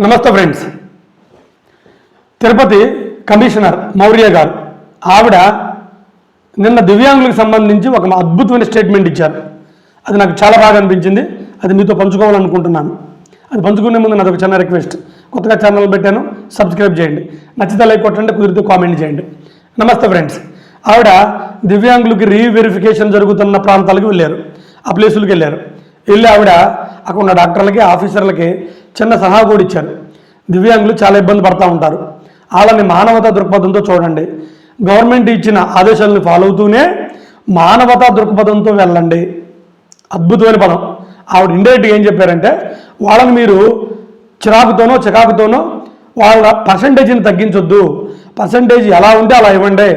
నమస్తే friends. Tirupati commissioner Maurya గారు ఆవిడ నిన్న దివ్యాంగులకు సంబంధించి ఒక అద్భుతమైన స్టేట్మెంట్ ఇచ్చారు. అది నాకు చాలా బాగా అనిపించింది. అది మీతో పంచుకోవాలనుకుంటున్నాను. అది పంచుకునే ముందు నాది ఒక చిన్న రిక్వెస్ట్. కొత్తగా ఛానల్ పెట్టాను సబ్స్క్రైబ్ చేయండి. నచ్చితే లైక్ కొట్టండి కుదిరితే కామెంట్ చేయండి. నమస్తే ఫ్రెండ్స్. ఆవిడ దివ్యాంగులకి రీవెరిఫికేషన్ జరుగుతున్న ప్రాంతాలకు వెళ్ళారు. ఆ ప్లేసులకు వెళ్ళారు. వెళ్ళి ఆవిడ అక్కడ ఉన్న డాక్టర్లకి ఆఫీసర్లకి చిన్న సలహా కూడా ఇచ్చారు. దివ్యాంగులు చాలా ఇబ్బంది పడతా ఉంటారు. వాళ్ళని మానవతా దృక్పథంతో చూడండి. గవర్నమెంట్ ఇచ్చిన ఆదేశాలను ఫాలో అవుతూనే మానవతా దృక్పథంతో వెళ్ళండి. అద్భుతమైన పదం. ఆవిడ ఇండైరెక్ట్గా ఏం చెప్పారంటే వాళ్ళని మీరు చిరాకుతోనో చికాకుతోనో వాళ్ళ పర్సంటేజ్ని తగ్గించొద్దు. పర్సంటేజ్ ఎలా ఉంటే అలా ఇవ్వండి.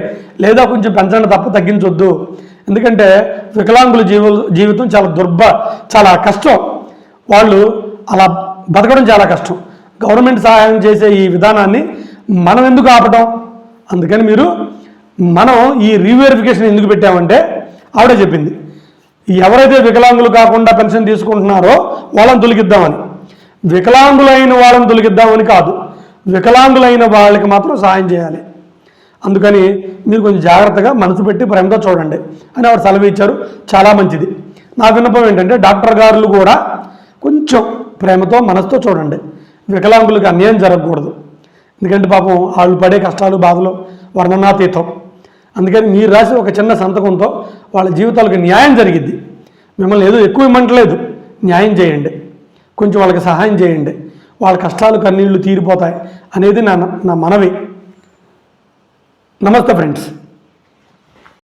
లేదా కొంచెం పెంచండి తప్ప తగ్గించొద్దు. ఎందుకంటే వికలాంగుల జీవ జీవితం చాలా దుర్భ చాలా కష్టం. వాళ్ళు అలా బతకడం చాలా కష్టం. గవర్నమెంట్ సహాయం చేసే ఈ విధానాన్ని మనం ఎందుకు ఆపటం? అందుకని మీరు మనం ఈ రీవెరిఫికేషన్ ఎందుకు పెట్టామంటే ఆవిడే చెప్పింది. ఎవరైతే వికలాంగులు కాకుండా పెన్షన్ తీసుకుంటున్నారో వాళ్ళని తొలగిద్దామని. వికలాంగులైన వాళ్ళని తొలగిద్దామని కాదు. వికలాంగులైన వాళ్ళకి మాత్రం సహాయం చేయాలి. అందుకని మీరు కొంచెం జాగ్రత్తగా మనసు పెట్టి ప్రేమతో చూడండి అని ఆవిడ సెలవు ఇచ్చారు. చాలా మంచిది. నా విన్నపం ఏంటంటే డాక్టర్ గారులు కూడా కొంచెం ప్రేమతో మనసుతో చూడండి. వికలాంగులకు అన్యాయం జరగకూడదు. ఎందుకంటే పాపం వాళ్ళు పడే కష్టాలు బాధలు వర్ణనాతీతం. అందుకని మీరు రాసి ఒక చిన్న సంతకంతో వాళ్ళ జీవితాలకు న్యాయం జరిగిద్ది. మిమ్మల్ని ఏదో ఎక్కువ ఇమ్మంటలేదు. న్యాయం చేయండి. కొంచెం వాళ్ళకి సహాయం చేయండి. వాళ్ళ కష్టాలు కన్నీళ్ళు తీరిపోతాయి అనేది నా నా మనవి. నమస్తే ఫ్రెండ్స్.